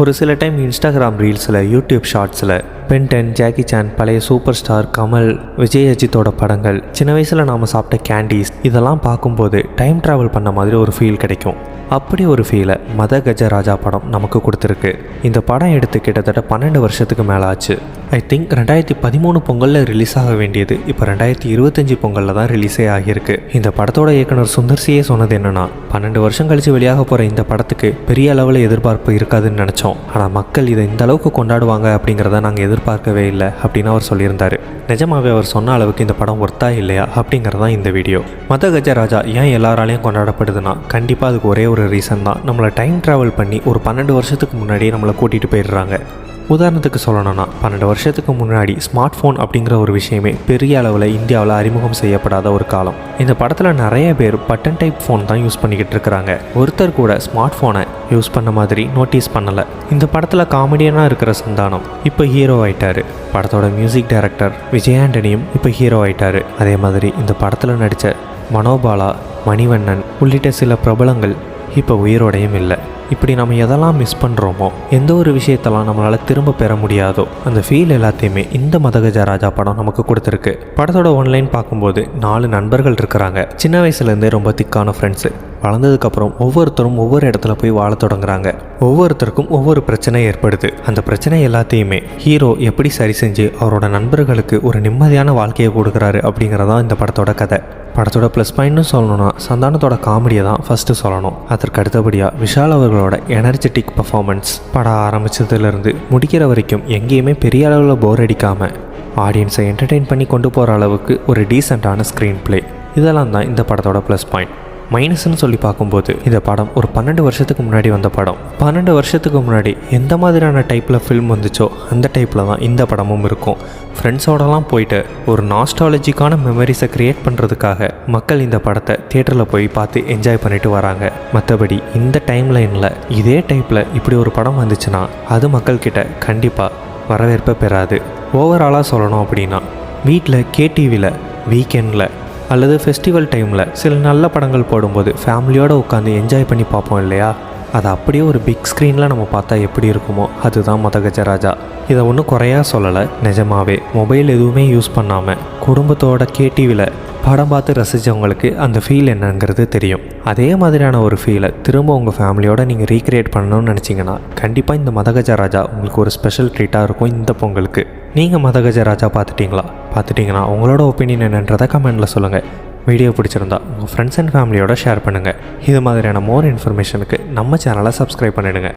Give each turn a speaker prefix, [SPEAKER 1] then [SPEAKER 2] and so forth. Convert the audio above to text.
[SPEAKER 1] ஒரு சில time Instagram ரீல்ஸில் யூடியூப் ஷார்ட்ஸில் பென்டென் ஜாக்கி சான் பழைய சூப்பர் ஸ்டார் கமல் விஜய் அஜித்தோட படங்கள். சின்ன வயசில் நாம் சாப்பிட்ட கேண்டீஸ் இதெல்லாம் பார்க்கும்போது டைம் ட்ராவல் பண்ண மாதிரி ஒரு ஃபீல் கிடைக்கும். அப்படி ஒரு ஃபீலை மத கஜராஜா படம் நமக்கு கொடுத்துருக்கு. இந்த படம் எடுத்து கிட்டத்தட்ட பன்னெண்டு வருஷத்துக்கு மேலே ஆச்சு. ஐ திங்க் ரெண்டாயிரத்தி பதிமூணு பொங்கலில் ரிலீஸ் ஆக வேண்டியது இப்போ ரெண்டாயிரத்தி இருபத்தஞ்சி பொங்கலில் தான் ரிலீஸே ஆகியிருக்கு. இந்த படத்தோட இயக்குனர் சுந்தர்சியே சொன்னது என்னன்னா பன்னெண்டு வருஷம் கழித்து வெளியாக போகிற இந்த படத்துக்கு பெரிய அளவில் எதிர்பார்ப்பு இருக்காதுன்னு நினச்சோம். ஆனால் மக்கள் இதை இந்த அளவுக்கு கொண்டாடுவாங்க அப்படிங்கிறத நாங்கள் எதிர் எதிர்பார்க்கவே இல்லை அப்படின்னு அவர் சொல்லியிருந்தார். நிஜமாகவே அவர் சொன்ன அளவுக்கு இந்த படம் ஒர்த்தா இல்லையா அப்படிங்கிறது தான் இந்த வீடியோ மத கஜராஜா ஏன் எல்லாராலையும் கொண்டாடப்படுதுன்னா கண்டிப்பாக அதுக்கு ஒரே ஒரு ரீசன் தான். நம்மளை டைம் ட்ராவல் பண்ணி ஒரு பன்னெண்டு வருஷத்துக்கு முன்னாடியே நம்மளை கூட்டிகிட்டு போயிடுறாங்க. உதாரணத்துக்கு சொல்லணும்னா பன்னெண்டு வருஷத்துக்கு முன்னாடி ஸ்மார்ட் ஃபோன் அப்படிங்கிற ஒரு விஷயமே பெரிய அளவில் இந்தியாவில் அறிமுகம் செய்யப்படாத ஒரு காலம். இந்த படத்தில் நிறைய பேர் பட்டன் டைப் ஃபோன் தான் யூஸ் பண்ணிக்கிட்டு இருக்கிறாங்க. ஒருத்தர் கூட ஸ்மார்ட் ஃபோனை யூஸ் பண்ண மாதிரி நோட்டீஸ் பண்ணலை. இந்த படத்தில் காமெடியனாக இருக்கிற சந்தானம் இப்போ ஹீரோ ஆயிட்டாரு. படத்தோட மியூசிக் டைரக்டர் விஜயாண்டனியும் இப்போ ஹீரோ ஆயிட்டாரு. அதே மாதிரி இந்த படத்தில் நடித்த மனோபாலா மணிவண்ணன் உள்ளிட்ட சில பிரபலங்கள் இப்போ உயிரோடையும் இல்லை. இப்படி நம்ம எதெல்லாம் மிஸ் பண்ணுறோமோ எந்த ஒரு விஷயத்தெல்லாம் நம்மளால் திரும்ப பெற முடியாதோ அந்த ஃபீல் எல்லாத்தையுமே இந்த மதகஜ ராஜா படம் நமக்கு கொடுத்துருக்கு. படத்தோட ஒன்லைன் பார்க்கும்போது நாலு நண்பர்கள் இருக்கிறாங்க. சின்ன வயசுலேருந்தே ரொம்ப திக்கான ஃப்ரெண்ட்ஸு வளர்ந்ததுக்கப்புறம் ஒவ்வொருத்தரும் ஒவ்வொரு இடத்துல போய் வாழ தொடங்குறாங்க. ஒவ்வொருத்தருக்கும் ஒவ்வொரு பிரச்சனை ஏற்படுது. அந்த பிரச்சனை எல்லாத்தையுமே ஹீரோ எப்படி சரி செஞ்சு அவரோட நண்பர்களுக்கு ஒரு நிம்மதியான வாழ்க்கையை கொடுக்குறாரு அப்படிங்கிறதான் இந்த படத்தோட கதை. படத்தோட ப்ளஸ் பாயிண்ட்னு சொல்லணும்னா சந்தானத்தோட காமெடியை தான் ஃபஸ்ட்டு சொல்லணும். அதற்கு அடுத்தபடியாக விஷால் அவர்களோட எனர்ஜெட்டிக் பர்ஃபார்மன்ஸ் படம் ஆரம்பித்ததுலேருந்து முடிக்கிற வரைக்கும் எங்கேயுமே பெரிய அளவில் போர் அடிக்காமல் ஆடியன்ஸை என்டர்டெயின் பண்ணி கொண்டு போகிற அளவுக்கு ஒரு டீசெண்டான ஸ்க்ரீன் ப்ளே இதெல்லாம் தான் இந்த படத்தோட ப்ளஸ் பாயிண்ட் மைனஸ்னு சொல்லி பார்க்கும்போது இந்த படம் ஒரு பன்னெண்டு வருஷத்துக்கு முன்னாடி வந்த படம். பன்னெண்டு வருஷத்துக்கு முன்னாடி எந்த மாதிரியான டைப்பில் ஃபில்ம் வந்துச்சோ அந்த டைப்பில் தான் இந்த படமும் இருக்கும். ஃப்ரெண்ட்ஸோடலாம் போயிட்டு ஒரு நாஸ்டாலஜிக்கான மெமரிஸை க்ரியேட் பண்ணுறதுக்காக மக்கள் இந்த படத்தை தியேட்டரில் போய் பார்த்து என்ஜாய் பண்ணிட்டு வராங்க. மற்றபடி இந்த டைம் லைனில் இதே டைப்பில் இப்படி ஒரு படம் வந்துச்சுன்னா அது மக்கள்கிட்ட கண்டிப்பாக வரவேற்பை பெறாது. ஓவராலாக சொல்லணும் அப்படின்னா வீட்டில் கேடிவியில் வீக்கெண்டில் அல்லது ஃபெஸ்டிவல் டைமில் சில நல்ல படங்கள் போடும்போது ஃபேமிலியோடு உட்காந்து என்ஜாய் பண்ணி பார்ப்போம் இல்லையா? அதை அப்படியே ஒரு பிக் ஸ்க்ரீனில் நம்ம பார்த்தா எப்படி இருக்குமோ அதுதான் மத கஜராஜா இதை ஒன்றும் குறையா சொல்லலை நிஜமாவே. மொபைல் எதுவுமே யூஸ் பண்ணாமல் குடும்பத்தோட கேடிவியில் படம் பார்த்து ரசித்தவங்களுக்கு அந்த ஃபீல் என்னங்கிறது தெரியும். அதே மாதிரியான ஒரு ஃபீலை திரும்ப உங்கள் ஃபேமிலியோட நீங்கள் ரீக்ரியேட் பண்ணணும்னு நினச்சிங்கன்னா கண்டிப்பாக இந்த மதகஜ ராஜா உங்களுக்கு ஒரு ஸ்பெஷல் ட்ரீட்டாக இருக்கும் இந்த பொங்கலுக்கு. நீங்கள் மதகஜ ராஜா பார்த்துட்டிங்களா? பார்த்துட்டிங்கன்னா உங்களோட ஒப்பீனியன் என்னன்றதை கமெண்டில் சொல்லுங்கள் வீடியோ பிடிச்சிருந்தா உங்கள் ஃப்ரெண்ட்ஸ் அண்ட் ஃபேமிலியோட ஷேர் பண்ணுங்கள் இது மாதிரியான மோர் இன்ஃபர்மேஷனுக்கு நம்ம சேனலை சப்ஸ்கிரைப் பண்ணிவிடுங்க